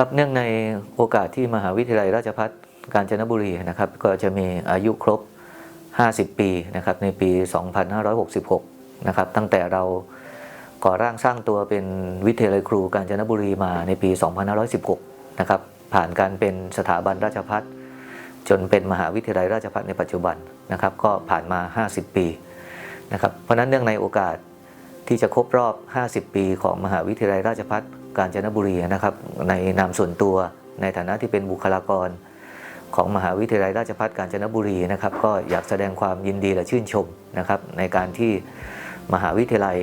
ครับเนื่องในโอกาสที่มหาวิทยาลัยราชภัฏกาญจนบุรีนะครับ ก็จะมีอายุครบ 50 ปีนะครับในปี 2566 นะครับ ตั้งแต่เราก่อร่างสร้างตัวเป็นวิทยาลัยครูกาญจนบุรีมาในปี 2516 นะครับ ผ่านการเป็นสถาบันราชภัฏจนเป็นมหาวิทยาลัยราชภัฏในปัจจุบันนะครับ ก็ผ่านมา 50 ปีนะครับ เพราะนั้นเนื่องในโอกาสที่จะครบรอบ 50 ปีของมหาวิทยาลัยราชภัฏ กาญจนบุรีนะครับ ในนามส่วนตัวในฐานะที่เป็นบุคลากร ของมหาวิทยาลัยราชภัฏกาญจนบุรีนะครับ ก็อยากแสดงความยินดีและชื่นชมนะครับ ในการที่มหาวิทยาลัย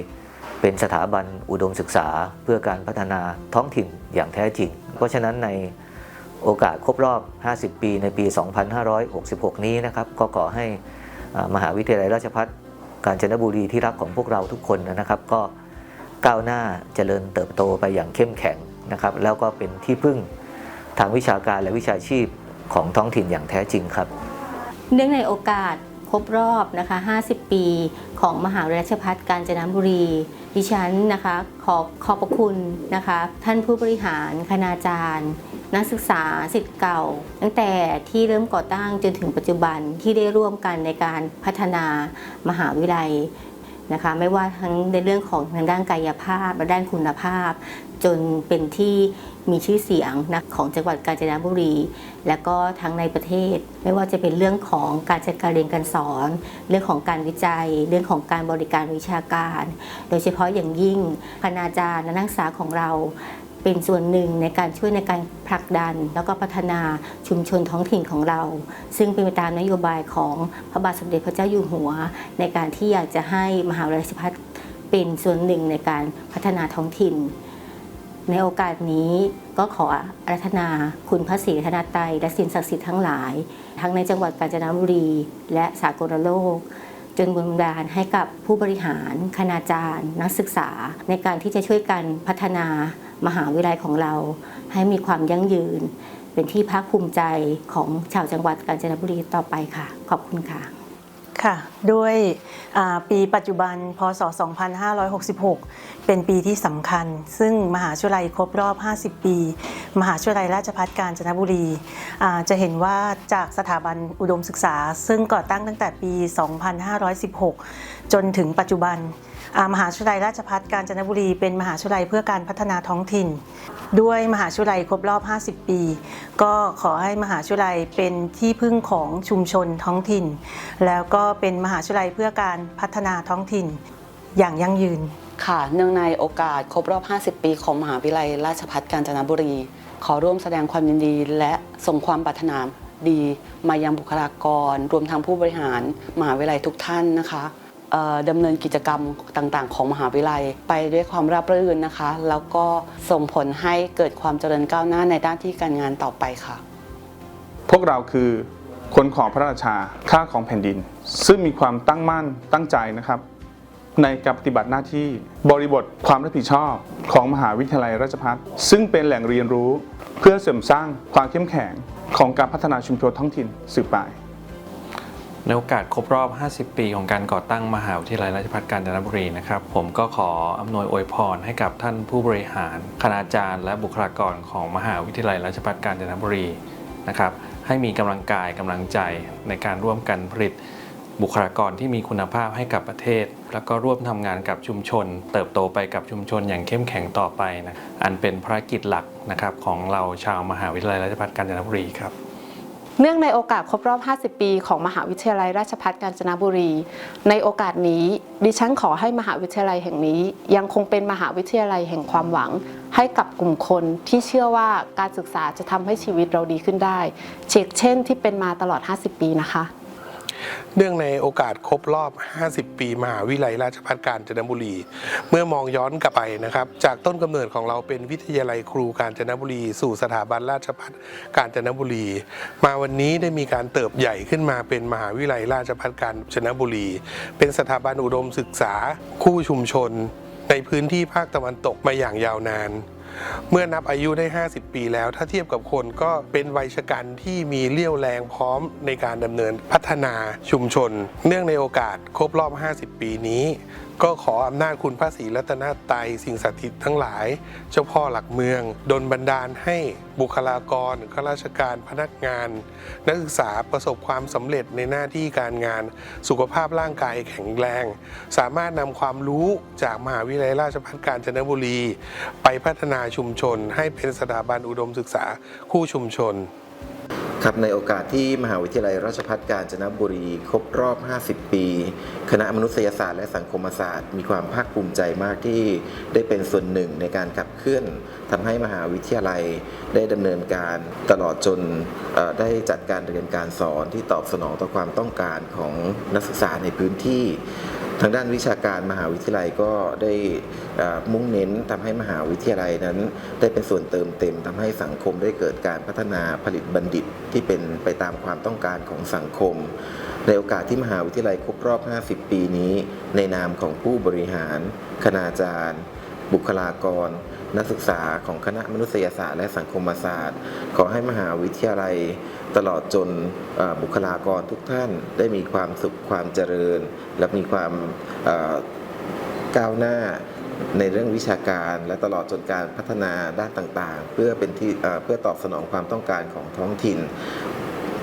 เป็นสถาบันอุดมศึกษาเพื่อการพัฒนาท้องถิ่นอย่างแท้จริง เพราะฉะนั้นในโอกาสครบรอบ 50 ปีในปี 2566 นี้นะครับ ก็ขอให้มหาวิทยาลัยราชภัฏกาญจนบุรีที่รักของพวกเราทุกคนนะครับ ก็ ก้าวหน้าเจริญเติบโตไปอย่างเข้มแข็งนะครับแล้วก็เป็นที่พึ่งทางวิชาการและวิชาชีพของท้องถิ่นอย่างแท้จริงครับ เนื่องในโอกาสครบรอบนะคะ 50 ปี ของมหาวิทยาลัยราชภัฏกาญจนบุรี ดิฉันนะคะขอขอบพระคุณนะคะ ท่านผู้บริหารคณาจารย์ นักศึกษาสิทธิ์เก่า ตั้งแต่ที่เริ่มก่อตั้งจนถึงปัจจุบันที่ได้ร่วมกันในการพัฒนามหาวิทยาลัย นะคะไม่ว่าทั้งในเรื่องของทางด้านกายภาพและด้านคุณภาพ จนเป็นที่มีชื่อเสียงนะของจังหวัดกาญจนบุรี และก็ทั้งในประเทศ ไม่ว่าจะเป็นเรื่องของการจัดการเรียนการสอน เรื่องของการวิจัย เรื่องของการบริการวิชาการ โดยเฉพาะอย่างยิ่งคณาจารย์และนักศึกษาของเรา เป็นส่วนหนึ่งในการช่วยในการผลักดัน แล้วก็พัฒนาชุมชนท้องถิ่นของเรา ซึ่งเป็นไปตามนโยบายของพระบาทสมเด็จพระเจ้าอยู่หัว ในการที่อยากจะให้มหาวิทยาลัยราชภัฏเป็นส่วนหนึ่งในการพัฒนาท้องถิ่น ในโอกาสนี้ก็ขออารัธนาคุณพระศรีรัตนตัยและสิ่งศักดิ์สิทธิ์ทั้งหลาย ทั้งในจังหวัดกาญจนบุรี และสากลโลกจนบุญดาลให้กับผู้บริหาร คณาจารย์ นักศึกษา ในการที่จะช่วยกันพัฒนา มหาวิทยาลัยของเราให้มีความยั่งยืน เป็นที่ภาคภูมิใจของชาวจังหวัดกาญจนบุรีต่อไปค่ะ ขอบคุณค่ะค่ะด้วยปีปัจจุบันพศ 2566 เป็นปีที่สำคัญ ซึ่งมหาวิทยาลัยครบรอบ 50 ปี มหาวิทยาลัยราชภัฏกาญจนบุรี จะเห็นว่าจากสถาบันอุดมศึกษา ซึ่งก่อตั้งตั้งแต่ปี 2516 จนถึงปัจจุบัน มหาวิทยาลัยราชภัฏกาญจนบุรีเป็นมหาวิทยาลัยเพื่อการพัฒนาท้องถิ่น ด้วยมหาวิทยาลัยครบรอบ 50 ปี ก็ขอให้มหาวิทยาลัยเป็นที่พึ่งของชุมชนท้องถิ่น แล้วก็เป็นมหาวิทยาลัยเพื่อการพัฒนาท้องถิ่นอย่างยั่งยืนค่ะ เนื่องในโอกาสครบรอบ 50 ปี ของมหาวิทยาลัยราชภัฏกาญจนบุรี ขอร่วมแสดงความยินดีและส่งความปรารถนาดี มายังบุคลากร รวมทั้งผู้บริหารมหาวิทยาลัยทุกท่านนะคะ ดำเนินกิจกรรมต่างๆ ของมหาวิทยาลัย ไปด้วยความราบรื่นนะคะ แล้วก็ส่งผลให้เกิดความเจริญก้าวหน้าในด้านที่การงานต่อไปค่ะ พวกเราคือคนของพระราชาข้าของแผ่นดิน ซึ่งมีความตั้งมั่นตั้งใจนะครับ ในการปฏิบัติหน้าที่บริบทความรับผิดชอบของมหาวิทยาลัยราชภัฏซึ่งเป็นแหล่งเรียนรู้ เพื่อเสริมสร้างความเข้มแข็งของการพัฒนาชุมชนท้องถิ่นสืบไป ในโอกาสครบรอบ 50 ปีของการก่อตั้งมหาวิทยาลัยราชภัฏกาญจนบุรีนะครับ ผมก็ขออำนวยอวยพรให้กับท่านผู้บริหาร คณาจารย์ และบุคลากรของมหาวิทยาลัยราชภัฏกาญจนบุรีนะครับ ให้มีกำลังกายกำลังใจในการร่วมกันผลิต บุคลากรที่มีคุณภาพให้กับประเทศ แล้วก็ร่วมทำงานกับชุมชน เติบโตไปกับชุมชนอย่างเข้มแข็งต่อไปนะ อันเป็นภารกิจหลักนะครับของเราชาวมหาวิทยาลัยราชภัฏกาญจนบุรีครับ เนื่องในโอกาสครบรอบ 50 ปี ของมหาวิทยาลัยราชภัฏกาญจนบุรี ในโอกาสนี้ดิฉันขอให้มหาวิทยาลัยแห่งนี้ ยังคงเป็นมหาวิทยาลัยแห่งความหวัง ให้กับกลุ่มคนที่เชื่อว่าการศึกษาจะทำให้ชีวิตเราดีขึ้นได้เชกเช่นที่เป็นมาตลอด 50 ปีนะคะ เนื่องในโอกาสครบรอบ 50 ปีมหาวิทยาลัยราชภัฏกาญจนบุรี เมื่อมองย้อนกลับไปนะครับ จากต้นกำเนิดของเราเป็นวิทยาลัยครูกาญจนบุรี สู่สถาบันราชภัฏกาญจนบุรี มาวันนี้ได้มีการเติบใหญ่ขึ้นมาเป็นมหาวิทยาลัยราชภัฏกาญจนบุรี เป็นสถาบันอุดมศึกษาคู่ชุมชน ในพื้นที่ภาคตะวันตกมาอย่างยาวนาน เมื่อนับอายุได้ 50 ปีแล้ว ถ้าเทียบกับคนก็เป็นวัยชกันที่มีเลี้ยวแรงพร้อมในการดำเนินพัฒนาชุมชน เนื่องในโอกาสครบรอบ 50 ปีนี้ ก็ขออำนาจคุณพระศรีรัตนตรัยสิ่งศักดิ์สิทธิ์ทั้งหลาย เจ้าพ่อหลักเมืองดลบันดาลให้บุคลากรข้าราชการพนักงาน นักศึกษาประสบความสำเร็จในหน้าที่การงาน สุขภาพร่างกายแข็งแรง สามารถนำความรู้จากมหาวิทยาลัยราชภัฏกาญจนบุรี ไปพัฒนาชุมชนให้เป็นสถาบันอุดมศึกษาคู่ชุมชน ครับในโอกาสที่มหาวิทยาลัยราชภัฏกาญจนบุรี ครบรอบ 50 ปี คณะมนุษยศาสตร์และสังคมศาสตร์ มีความภาคภูมิใจมากที่ได้เป็นส่วนหนึ่งในการขับเคลื่อนทำให้มหาวิทยาลัยได้ดำเนินการตลอดจนได้จัดการเรียนการสอนที่ตอบสนองต่อความต้องการของนักศึกษาในพื้นที่ ทางด้านวิชาการมหาวิทยาลัยก็ได้มุ่งเน้นทำให้มหาวิทยาลัยนั้น ได้เป็นส่วนเติมเต็มทำให้สังคมได้เกิดการพัฒนาผลิตบัณฑิตที่เป็นไปตามความต้องการของสังคม ในโอกาสที่มหาวิทยาลัยครบรอบ 50 ปีนี้ ในนามของผู้บริหาร คณาจารย์ บุคลากร นักศึกษาของคณะมนุษยศาสตร์และสังคมศาสตร์ ขอให้มหาวิทยาลัยตลอดจนบุคลากรทุกท่านได้มีความสุขความเจริญ และมีความก้าวหน้าในเรื่องวิชาการและตลอดจนการพัฒนาด้านต่างๆ เพื่อเป็นที่เอ่อเพื่อตอบสนองความต้องการของท้องถิ่น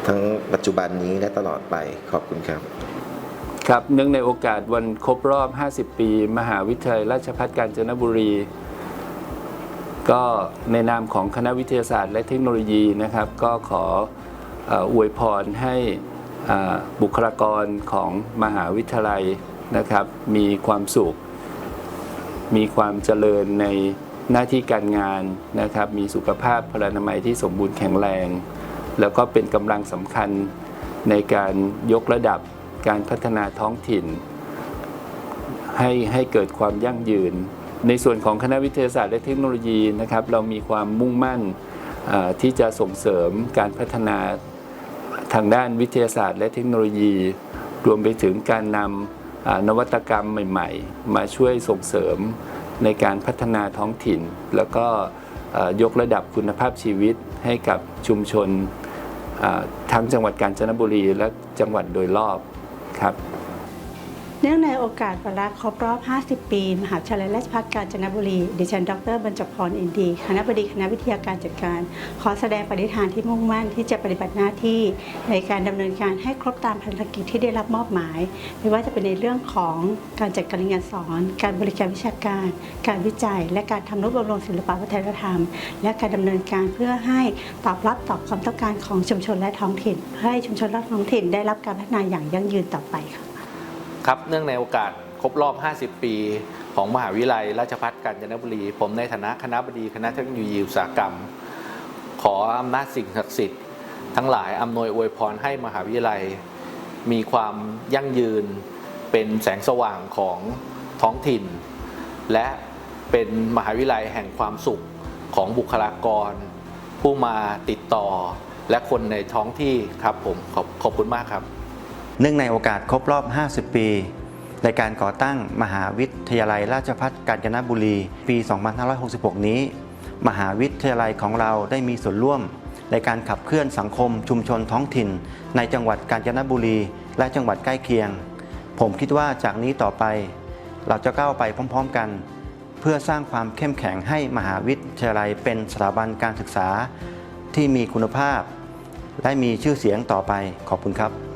ทั้งปัจจุบันนี้และตลอดไปขอบคุณครับ ครับเนื่องในโอกาสวันครบรอบ 50 ปี มหาวิทยาลัยราชภัฏกาญจนบุรี ก็ในนามของคณะวิทยาศาสตร์และเทคโนโลยีนะครับ ก็ขออวยพรให้บุคลากรของมหาวิทยาลัยนะครับ มีความสุข มีความเจริญในหน้าที่การงานนะครับ มีสุขภาพพลานามัยที่สมบูรณ์แข็งแรง แล้วก็เป็นกำลังสำคัญในการยกระดับการพัฒนาท้องถิ่น ให้ให้เกิดความยั่งยืน ในส่วนของคณะวิทยาศาสตร์และเทคโนโลยีนะครับเรามีความมุ่งมั่นที่จะส่งเสริมการพัฒนาทางด้านวิทยาศาสตร์ และเทคโนโลยี รวมไปถึงการนำนวัตกรรมใหม่ ๆ มาช่วยส่งเสริมในการพัฒนาท้องถิ่น แล้วก็ยกระดับคุณภาพชีวิตให้กับชุมชนทั้งจังหวัดกาญจนบุรีและจังหวัดโดยรอบครับ เนื่องในโอกาสวันละครบรอบ 50 ปี มหาวิทยาลัยราชภัฏกาญจนบุรี ดิฉัน ดรบรรจพร อินดี คณะบดีคณะวิทยาการจัดการ ขอแสดงปณิธานที่มุ่งมั่นที่จะปฏิบัติหน้าที่ในการดำเนินการให้ครบตามภารกิจที่ได้รับมอบหมาย ไม่ว่าจะเป็นในเรื่องของการจัดการเรียนการสอน การบริการวิชาการ การวิจัย และการทำนุบำรุงศิลปวัฒนธรรม และการดำเนินการเพื่อให้ตอบรับต่อความต้องการของชุมชนและท้องถิ่น เพื่อให้ชุมชนและท้องถิ่นได้รับการพัฒนาอย่างยั่งยืนต่อไปค่ะ ครับเนื่องในโอกาสครบรอบ 50 ปี ของมหาวิทยาลัยราชภัฏกาญจนบุรี ผมในฐานะคณะบดีคณะเทคโนโลยีอุตสาหกรรม ขออำนาจสิ่งศักดิ์สิทธิ์ทั้งหลายอำนวยอวยพรให้มหาวิทยาลัย มีความยั่งยืน เป็นแสงสว่างของท้องถิ่น และเป็นมหาวิทยาลัยแห่งความสุขของบุคลากร ผู้มาติดต่อและคนในท้องที่ครับผมขอบขอบคุณมากครับ เนื่องในโอกาสครบรอบ 50 ปี ในการก่อตั้งมหาวิทยาลัยราชภัฏกาญจนบุรี ปี 2566 นี้ มหาวิทยาลัยของเราได้มีส่วนร่วม ในการขับเคลื่อนสังคมชุมชนท้องถิ่น ในจังหวัดกาญจนบุรี และจังหวัดใกล้เคียง ผมคิดว่าจากนี้ต่อไป เราจะก้าวไปพร้อม ๆ กัน เพื่อสร้างความเข้มแข็งให้มหาวิทยาลัยเป็นสถาบันการศึกษาที่มีคุณภาพ และมีชื่อเสียงต่อไปขอบคุณครับ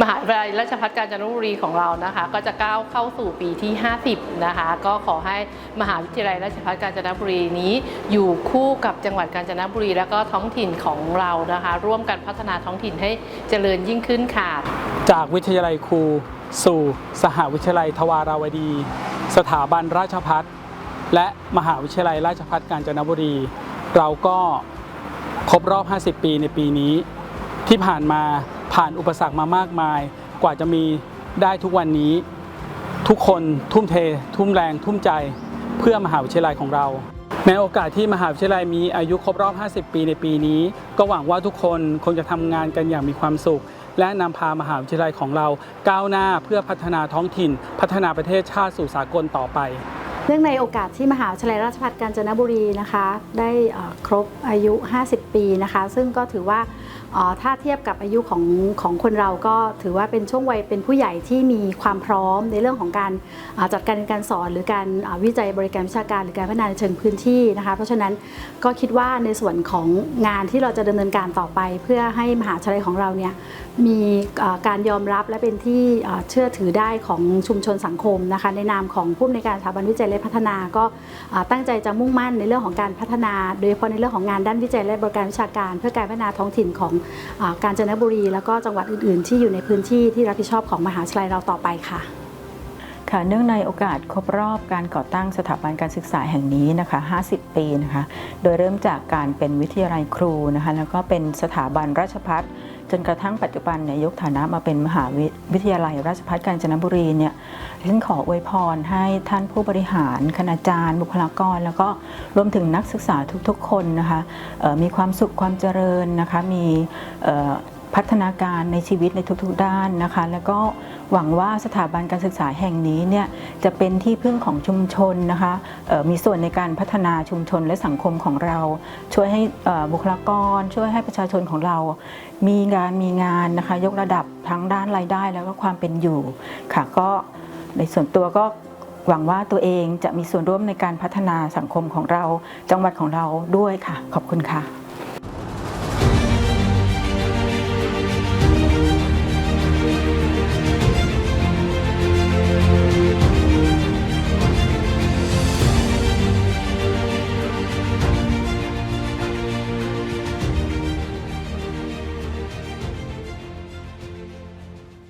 มหาวิทยาลัยราชภัฏกาญจนบุรีของเรานะคะ ก็จะก้าวเข้าสู่ปีที่ 50 นะคะ ก็ขอให้มหาวิทยาลัยราชภัฏกาญจนบุรีนี้ อยู่คู่กับจังหวัดกาญจนบุรี แล้วก็ท้องถิ่นของเรานะคะ ร่วมกันพัฒนาท้องถิ่นให้เจริญยิ่งขึ้นค่ะ จากวิทยาลัยครู สู่ สหวิทยาลัยทวาราวดี สถาบันราชพัฒและมหาวิทยาลัยราชพัฒกาญจนบุรี เราก็ครบรอบ 50 ปีในปีนี้ ที่ผ่านมา ผ่านอุปสรรคมามากมาย กว่าจะมีได้ทุกวันนี้ ทุกคนทุ่มเท ทุ่มแรง ทุ่มใจเพื่อมหาวิทยาลัยของเราในโอกาสที่มหาวิทยาลัยมีอายุครบรอบ 50 ปีในปีนี้ ก็หวังว่าทุกคนคงจะทำงานกันอย่างมีความสุข และนำพามหาวิทยาลัยของเรา ก้าวหน้าเพื่อพัฒนาท้องถิ่น พัฒนาประเทศชาติสู่สากลต่อไป เนื่องในโอกาสที่มหาวิทยาลัยราชภัฏกาญจนบุรีนะคะ ได้ครบอายุ 50 ปีนะคะ ซึ่งก็ถือว่าถ้าเทียบกับอายุของของคนเราก็ถือว่าเป็นช่วงวัยเป็นผู้ใหญ่ที่มีความพร้อมในเรื่องของการจัดการการสอน หรือการวิจัยบริการวิชาการหรือการพัฒนาในเชิงพื้นที่นะคะ เพราะฉะนั้นก็คิดว่าในส่วนของงานที่เราจะดำเนินการต่อไป เพื่อให้มหาวิทยาลัยของเราเนี่ยมีการยอมรับและเป็นที่เชื่อถือได้ของชุมชนสังคมนะคะในนามของผู้อำนวยการสถาบันวิจัยและพัฒนาก็ตั้งใจจะมุ่งมั่นในเรื่องของการพัฒนา โดยเฉพาะในเรื่องของงานด้านวิจัยและบริการวิชาการ เพื่อการพัฒนาท้องถิ่นของอกาญจนบุรี แล้วก็จังหวัดอื่นๆ ที่อยู่ในพื้นที่ที่รับผิดชอบของมหาวิทยาลัยเราต่อไปค่ะค่ะเนื่องในโอกาสครบรอบการก่อตั้งสถาบันการศึกษาแห่งนี้นะคะ 50 ปีนะคะ โดยเริ่มจากการเป็นวิทยาลัยครูนะคะ แล้วก็เป็นสถาบันราชพัฒ จนกระทั่งปัจจุบันเนี่ยยกฐานะมาเป็นมหาวิวทยาลัยราชภัฏกาญจนบุรีเนี่ยฉันขออวยพรให้ท่านผู้บริหาร คณาจารย์ บุคลากร แล้วก็รวมถึงนักศึกษาทุกๆ คนนะคะมีความสุขความเจริญนะคะมีพัฒนาการในชีวิตในทุกๆด้านนะคะ แล้วก็ หวังว่าสถาบันการศึกษาแห่งนี้เนี่ยจะเป็นที่พึ่งของชุมชนนะคะมีส่วนในการพัฒนาชุมชนและสังคมของเรา ช่วยให้บุคลากร ช่วยให้ประชาชนของเรา มีงานมีงานนะคะยกระดับทั้งด้านรายได้แล้วก็ความเป็นอยู่ค่ะก็ในส่วนตัวก็หวังว่าตัวเองจะมีส่วนร่วมในการพัฒนาสังคมของเราจังหวัดของเราด้วยค่ะ ขอบคุณค่ะ